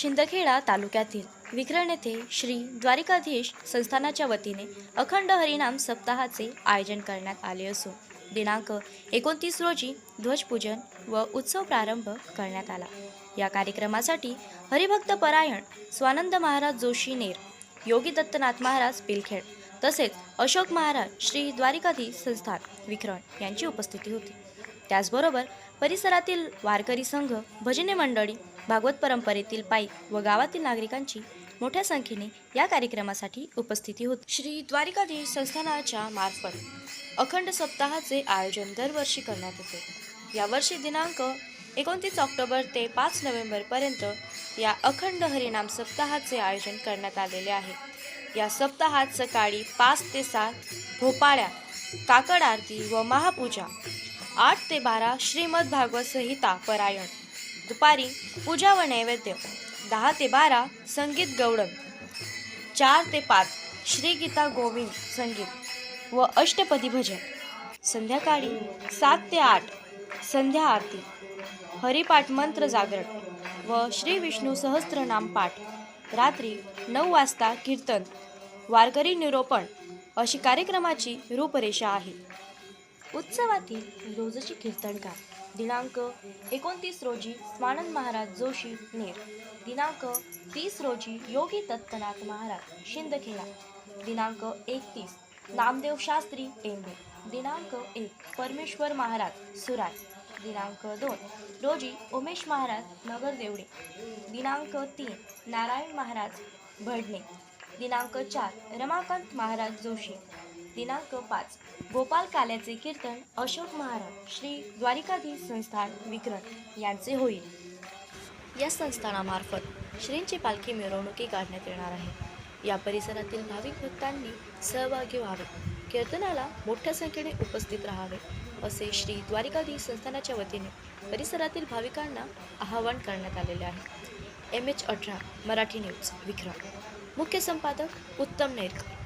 शिंदखेडा तालुक्यातील विक्रण येथे श्री द्वारिकाधीश संस्थानाच्या वतीने अखंड हरिनाम सप्ताहाचे आयोजन करण्यात आले असून दिनांक एकोणतीस रोजी ध्वजपूजन व उत्सव प्रारंभ करण्यात आला. या कार्यक्रमासाठी हरिभक्त परायण स्वानंद महाराज जोशी नेर योगी दत्तनाथ महाराज पिलखेड तसेच अशोक महाराज श्री द्वारिकाधीश संस्थान विक्रण यांची उपस्थिती होती. त्याचबरोबर परिसरातील वारकरी संघ भजने मंडळी भागवत परंपरेतील पायी व गावातील नागरिकांची मोठ्या संख्येने या कार्यक्रमासाठी उपस्थिती होती. श्री द्वारिकाधीश संस्थानाच्या मार्फत अखंड सप्ताहाचे आयोजन दरवर्षी करण्यात येते. यावर्षी दिनांक एकोणतीस ऑक्टोबर ते पाच नोव्हेंबरपर्यंत या अखंड हरिनाम सप्ताहाचे आयोजन करण्यात आलेले आहे. या सप्ताहात सकाळी पाच ते सात भोपाळ्या काकड आरती व महापूजा आठ ते बारा श्रीमद भागवत संहिता परायण. दुपारी पूजा व नैवेद्य. दहा ते बारा संगीत गौडन. चार ते पाच श्री गीता गोविंद संगीत व अष्टपदी भजन. संध्याकाळी सात ते आठ संध्या आरती. हरिपाठ मंत्र जागरण व श्री विष्णू सहस्त्रनाम पाठ. रात्री नऊ वाजता कीर्तन. वारकरी निरोपण अशी कार्यक्रमाची रूपरेषा आहे. उत्सवातील रोजची कीर्तनकार दिनांक एकोणतीस रोजी स्वानंद महाराज जोशी नेर. दिनांक तीस रोजी योगी दत्तनाथ महाराज शिंदखेडा. दिनांक एकतीस नामदेव शास्त्री टेंबे दिनांक एक परमेश्वर महाराज सुराय दिनांक दोन रोजी उमेश महाराज नगरदेवडे दिनांक तीन नारायण महाराज भडणे. दिनांक चार रमाकांत महाराज जोशी. दिनांक पाच गोपाल काल्याचे कीर्तन अशोक महाराज श्री द्वारिकाधीश संस्थान विक्रम यांचे होईल. या संस्थानामार्फत श्रींची पालखी मिरवणुकी काढण्यात येणार आहे. या परिसरातील भाविक भक्तांनी सहभागी व्हावे कीर्तनाला मोठ्या संख्येने उपस्थित राहावे असे श्री द्वारिकाधीश संस्थानाच्या वतीने परिसरातील भाविकांना आवाहन करण्यात आलेले आहे. एम एच अठरा मराठी न्यूज विक्रम मुख्य संपादक उत्तम नेरकर.